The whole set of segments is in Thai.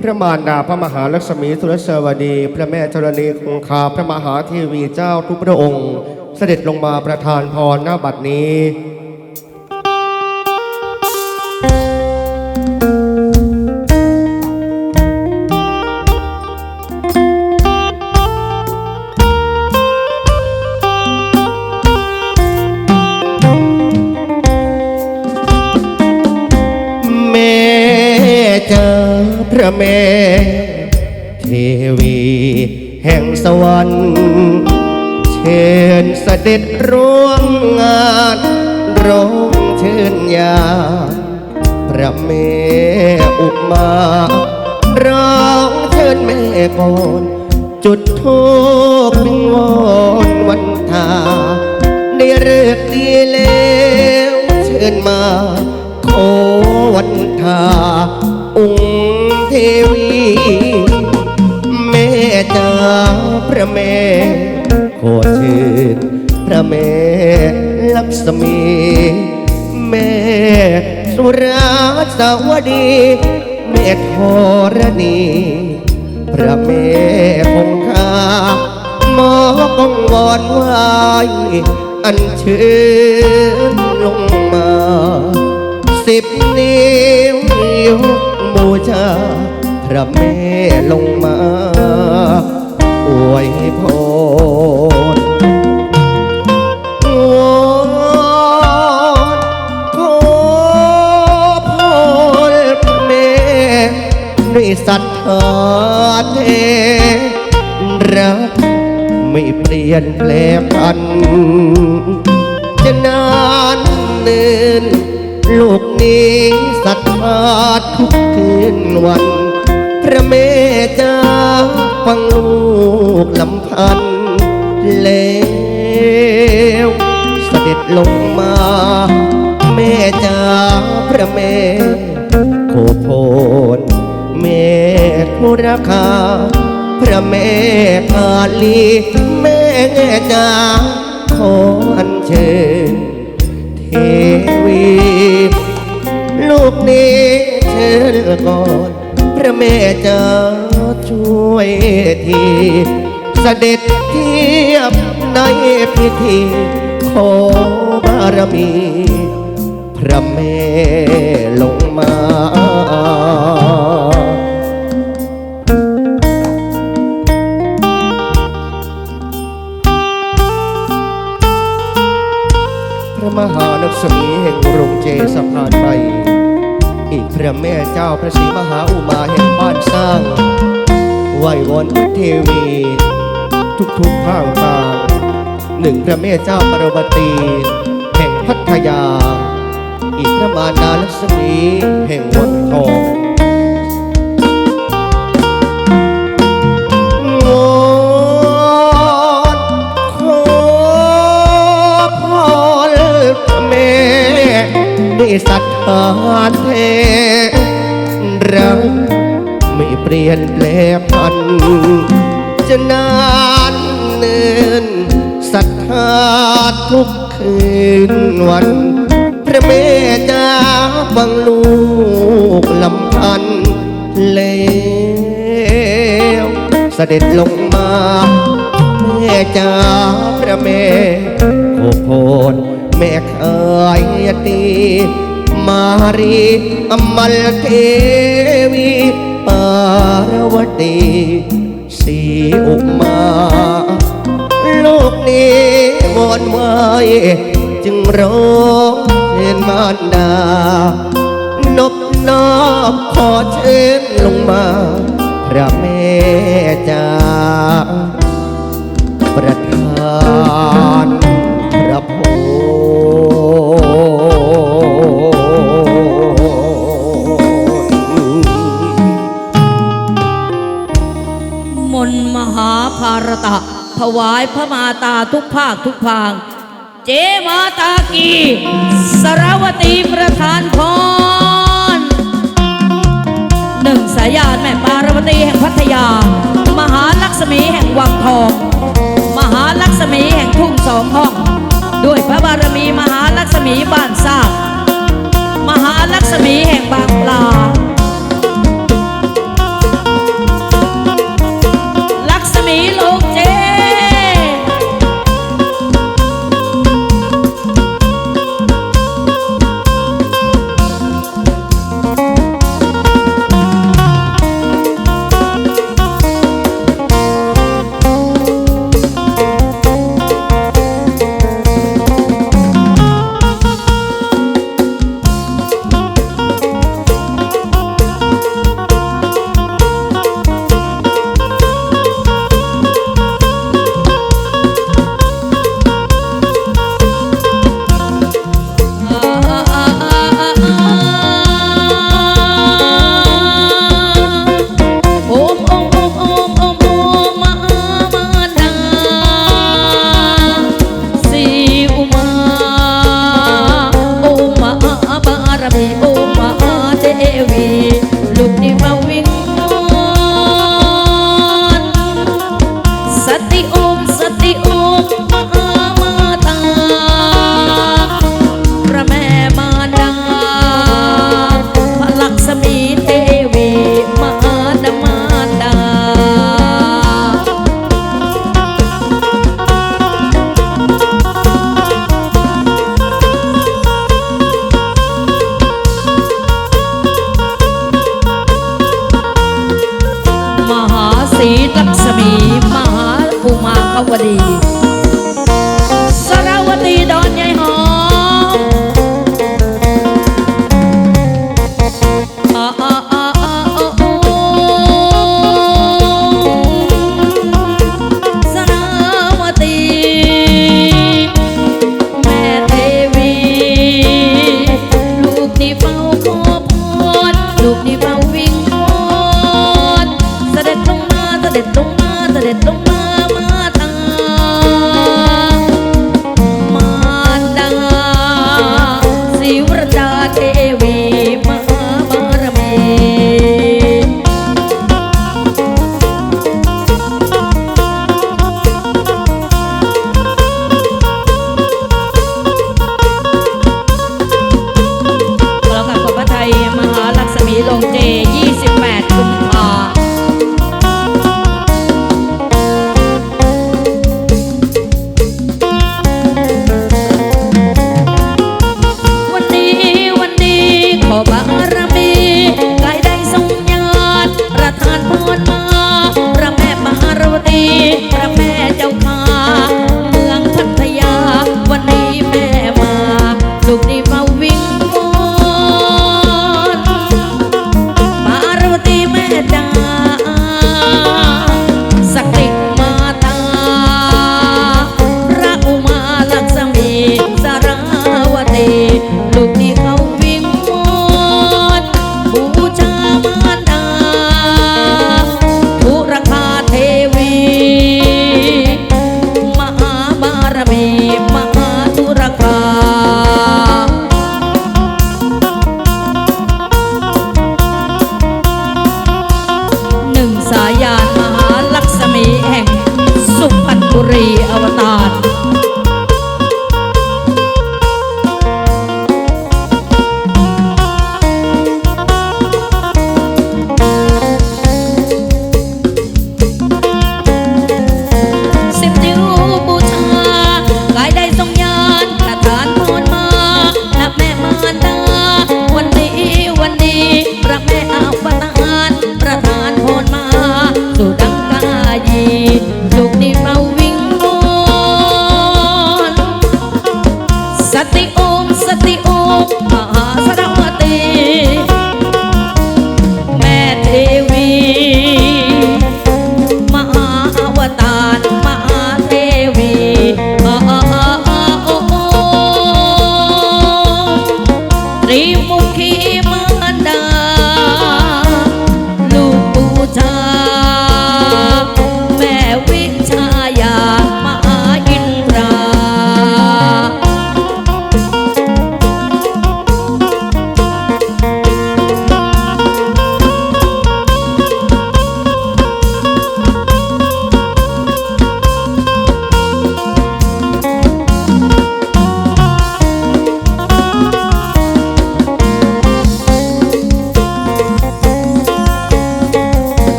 พระมารดาพระมหาลักษมีสุรเสวดี พระแม่ธรณีคงคาพระมหาเทวีเจ้าทุกพระองค์ เสด็จลงมาประทานพรหน้าบัดนี้ พระแม่เทวีแห่งสวรรค์เชิญเสด็จร่วมงานร้องเชิญยา พระแม่อุมาร้องเชิญแม่ก่อนจุดทูปวิงวอนวันทาได้เลิกดีแล้วเชิญมาขอวันทาองค์ ทวี แม่จ้าพระแม่ขอเชิญพระแม่ลักษมี แม่สุราสวดี แม่ธรณี พระแม่คงคาหมอกองวอนไหวอันเชิญลงมา สิบนิ้วยกบูชา ระแม่ลงมาอวยพรวอนขอพรพระแม่ด้วยศรัทธาเทรักไม่เปลี่ยนแปลพัน จะนานเนินลูกนี้ศรัทธาทุกคืนวัน ระแม่จ้าฟังลูกลำพันแล้วเสด็จลงมา แม่จ้าพระแม่โคโพนแม่ทุราคา พระแม่กาลี แม่จ้าขออัญเชิญเทวี ลูกนี้เชิญก่อน ระแม่จะช่วยทีเสด็จเทียบในพิธีขอบารมี พระแม่ลงมาพระมหาลักษมีแห่งโรงเจสะพานไป พระแม่เจ้าพระศรีมหาอุมาแห่งบ้านสร้าง ไหววอนเทวี ทุกๆภาคต่างหนึ่งพระแม่เจ้าปรวตี แห่งพัทยา อีกพระมารดาลักษมีแห่งวัดทอง เปลี่ยนแปลพัน จะนานเนินศรัทธาทุกคืนวัน พระแม่จ้าฟังลูกลำพันแล้วเสด็จลงมาแม่จ้าพระแม่โคโพนแม่เคยตีมารีอมลเทวี ปารวตีสีอุมา ลูกนี้วอนไว้จึงร้องเชิญมารดานบนอบขอเชิญลงมาพระแม่จ้าประทานพระโพารตะ ถวายพระมาตาทุกภาคทุกพาง เจมาตากีสรวตีประธานพรหนึ่งสายานแม่ปารวตีแห่งพัทยา มหาลักษมีแห่งวังทอง มหาลักษมีแห่งทุ่งสองห้อง ด้วยพระบารมีมหาลักษมีบ้านซากมหาลักษมีแห่งบางปลา ขาวดี สราวดีดอนใหญ่หอมสราวดี แม่เทวี ลูกนี่เฝ้าขอพรลูกนี่เฝ้าวิงวอนเด็จลงมาเด็จง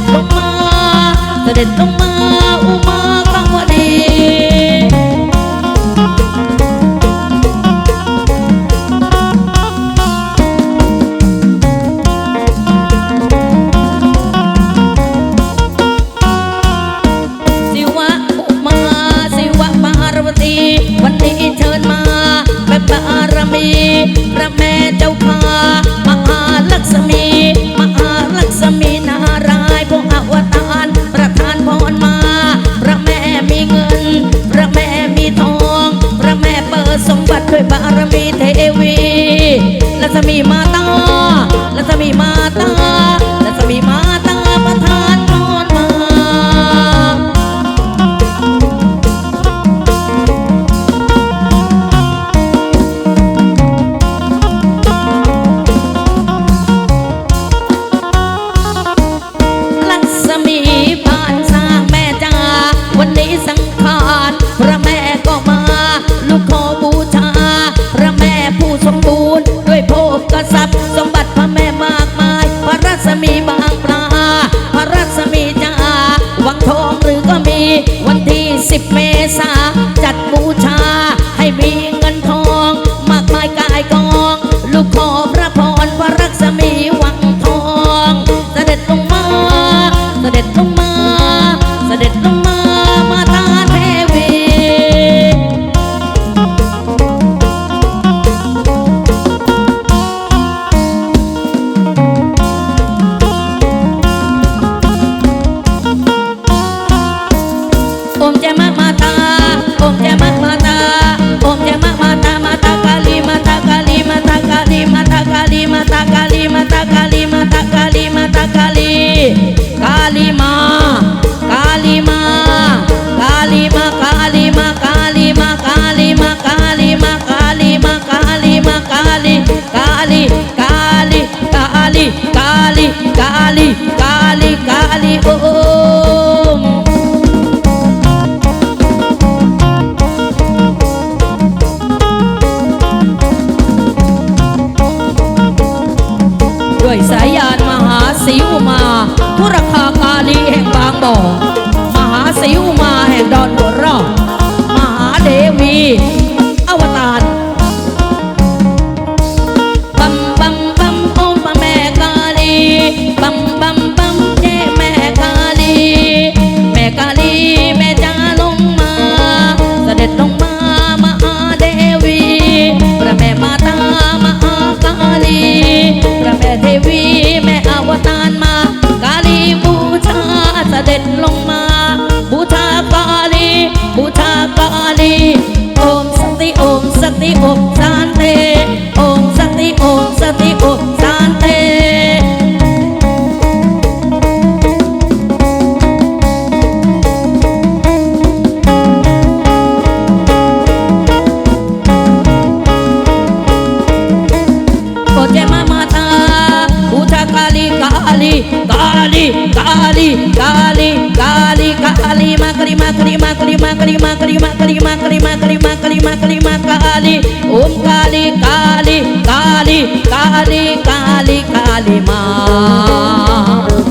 It's Cali, Cali. 在 kali kali kali kali makri makri makri makri makri makri makri makri makri makri kali kali kali kali kali kali kali kali kali